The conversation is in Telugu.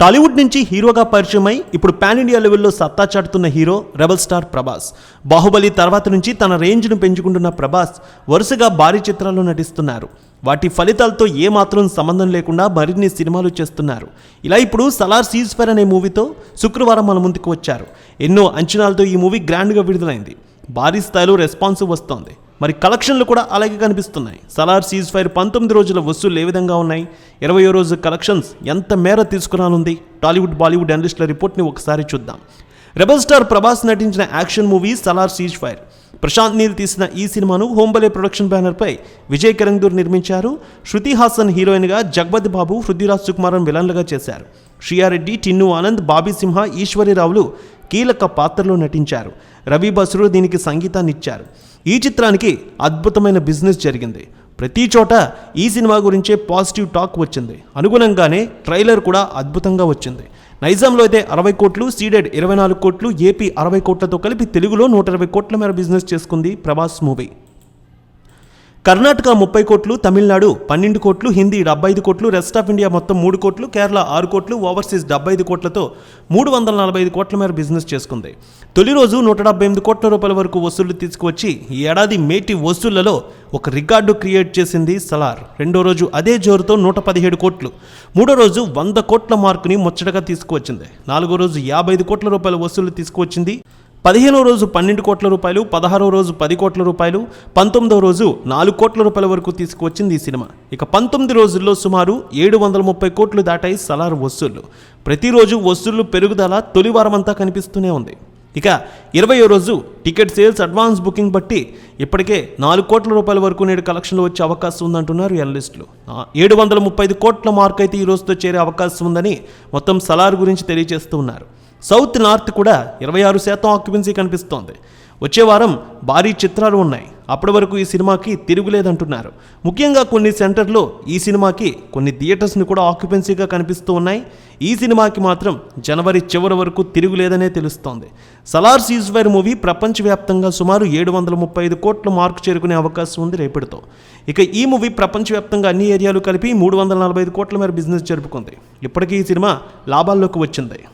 టాలీవుడ్ నుంచి హీరోగా పరిచయమై ఇప్పుడు పాన్ ఇండియా లెవెల్లో సత్తా చాటుతున్న hero rebel star Prabhas. Baahubali తర్వాత నుంచి తన రేంజ్ను పెంచుకుంటున్న ప్రభాస్ వరుసగా భారీ చిత్రాల్లో నటిస్తున్నారు. వాటి ఫలితాలతో ఏమాత్రం సంబంధం లేకుండా మరిన్ని సినిమాలు చేస్తున్నారు. ఇలా ఇప్పుడు సలార్ సీజ్ ఫైర్ అనే మూవీతో శుక్రవారం మన ముందుకు వచ్చారు. ఎన్నో అంచనాలతో ఈ మూవీ గ్రాండ్గా విడుదలైంది. భారీ స్థాయిలో రెస్పాన్స్ వస్తోంది. మరి కలెక్షన్లు కూడా అలాగే కనిపిస్తున్నాయి. సలార్ సీజ్ ఫైర్ పంతొమ్మిది రోజుల వసూళ్ళు ఏ విధంగా ఉన్నాయి? ఇరవయో రోజు కలెక్షన్స్ ఎంత మేర తీసుకురానుంది? టాలీవుడ్ బాలీవుడ్ అనలిస్టుల రిపోర్ట్ని ఒకసారి చూద్దాం. రెబల్ స్టార్ ప్రభాస్ నటించిన action movie Salaar ceasefire. Prashanth Neel తీసిన ఈ సినిమాను హోంబలే ప్రొడక్షన్ బ్యానర్పై విజయ్ కరందూర్ నిర్మించారు. శృతి హాసన్ హీరోయిన్గా జగపతి బాబు పృథ్వీరాజ్ సుకుమారన్ విలన్లుగా చేశారు. శ్రీయారెడ్డి టిన్ను ఆనంద్ బాబీ సింహ ఈశ్వరిరావులు కీలక పాత్రలో నటించారు. రవి బసురు దీనికి సంగీతాన్ని ఇచ్చారు ఈ చిత్రానికి అద్భుతమైన బిజినెస్ జరిగింది. ప్రతి చోట ఈ సినిమా గురించే పాజిటివ్ టాక్ వచ్చింది. అనుగుణంగానే ట్రైలర్ కూడా అద్భుతంగా వచ్చింది. నైజాంలో అయితే అరవై కోట్లు సీడెడ్ ఇరవై నాలుగు కోట్లు ఏపీ అరవై కోట్లతో కలిపి తెలుగులో నూట ఇరవై కోట్ల మేర బిజినెస్ చేసుకుంది ప్రభాస్ మూవీ. కర్ణాటక ముప్పై కోట్లు తమిళనాడు పన్నెండు కోట్లు హిందీ డెబ్బై ఐదు కోట్లు రెస్ట్ ఆఫ్ ఇండియా మొత్తం మూడు కోట్లు కేరళ ఆరు కోట్లు ఓవర్సీస్ డెబ్బై ఐదు కోట్లతో మూడు వందల నలభై ఐదు కోట్ల మేర బిజినెస్ చేసుకుంది. తొలి రోజు నూట డెబ్బై ఎనిమిది కోట్ల రూపాయల వరకు వసూళ్ళు తీసుకువచ్చి ఈ ఏడాది మేటి వసూళ్ళలో ఒక రికార్డు క్రియేట్ చేసింది సలార్. రెండో రోజు అదే జోరుతో నూట పదిహేడు కోట్లు మూడో రోజు వంద కోట్ల మార్కుని ముచ్చటగా తీసుకువచ్చింది. నాలుగో రోజు యాభై ఐదు కోట్ల రూపాయల వసూళ్ళు తీసుకువచ్చింది పదిహేనో రోజు పన్నెండు కోట్ల రూపాయలు పదహారో రోజు పది కోట్ల రూపాయలు పంతొమ్మిదో రోజు నాలుగు కోట్ల రూపాయల వరకు తీసుకువచ్చింది ఈ సినిమా. ఇక పంతొమ్మిది రోజుల్లో సుమారు ఏడు వందల ముప్పై కోట్లు దాటాయి సలార్ వసూళ్ళు. ప్రతిరోజు వసూళ్ళు పెరుగుదల తొలి వారమంతా కనిపిస్తూనే ఉంది. ఇక ఇరవయో రోజు టికెట్ సేల్స్ అడ్వాన్స్ బుకింగ్ బట్టి ఇప్పటికే నాలుగు కోట్ల రూపాయల వరకు నేడు కలెక్షన్లు వచ్చే అవకాశం ఉందంటున్నారు ఎనలిస్టులు. ఏడు వందల ముప్పై ఐదు కోట్ల మార్క్ అయితే ఈ రోజుతో చేరే అవకాశం ఉందని మొత్తం సలార్ గురించి తెలియజేస్తూ ఉన్నారు. సౌత్ నార్త్ కూడా ఇరవై ఆరు శాతం ఆక్యుపెన్సీ కనిపిస్తోంది. వచ్చే వారం భారీ చిత్రాలు ఉన్నాయి. అప్పటి వరకు ఈ సినిమాకి తిరుగులేదంటున్నారు. ముఖ్యంగా కొన్ని సెంటర్లో ఈ సినిమాకి కొన్ని థియేటర్స్ని కూడా ఆక్యుపెన్సీగా కనిపిస్తూ ఉన్నాయి. ఈ సినిమాకి మాత్రం జనవరి చివరి వరకు తిరుగులేదనే తెలుస్తోంది. సలార్ సీజ్వైర్ మూవీ ప్రపంచవ్యాప్తంగా సుమారు ఏడు వందల ముప్పై ఐదు కోట్ల మార్కు చేరుకునే అవకాశం ఉంది రేపటితో. ఇక ఈ మూవీ ప్రపంచవ్యాప్తంగా అన్ని ఏరియాలు కలిపి మూడు వందల నలభై ఐదు కోట్ల మేర బిజినెస్ జరుపుకుంది. ఇప్పటికీ ఈ సినిమా లాభాల్లోకి వచ్చింది.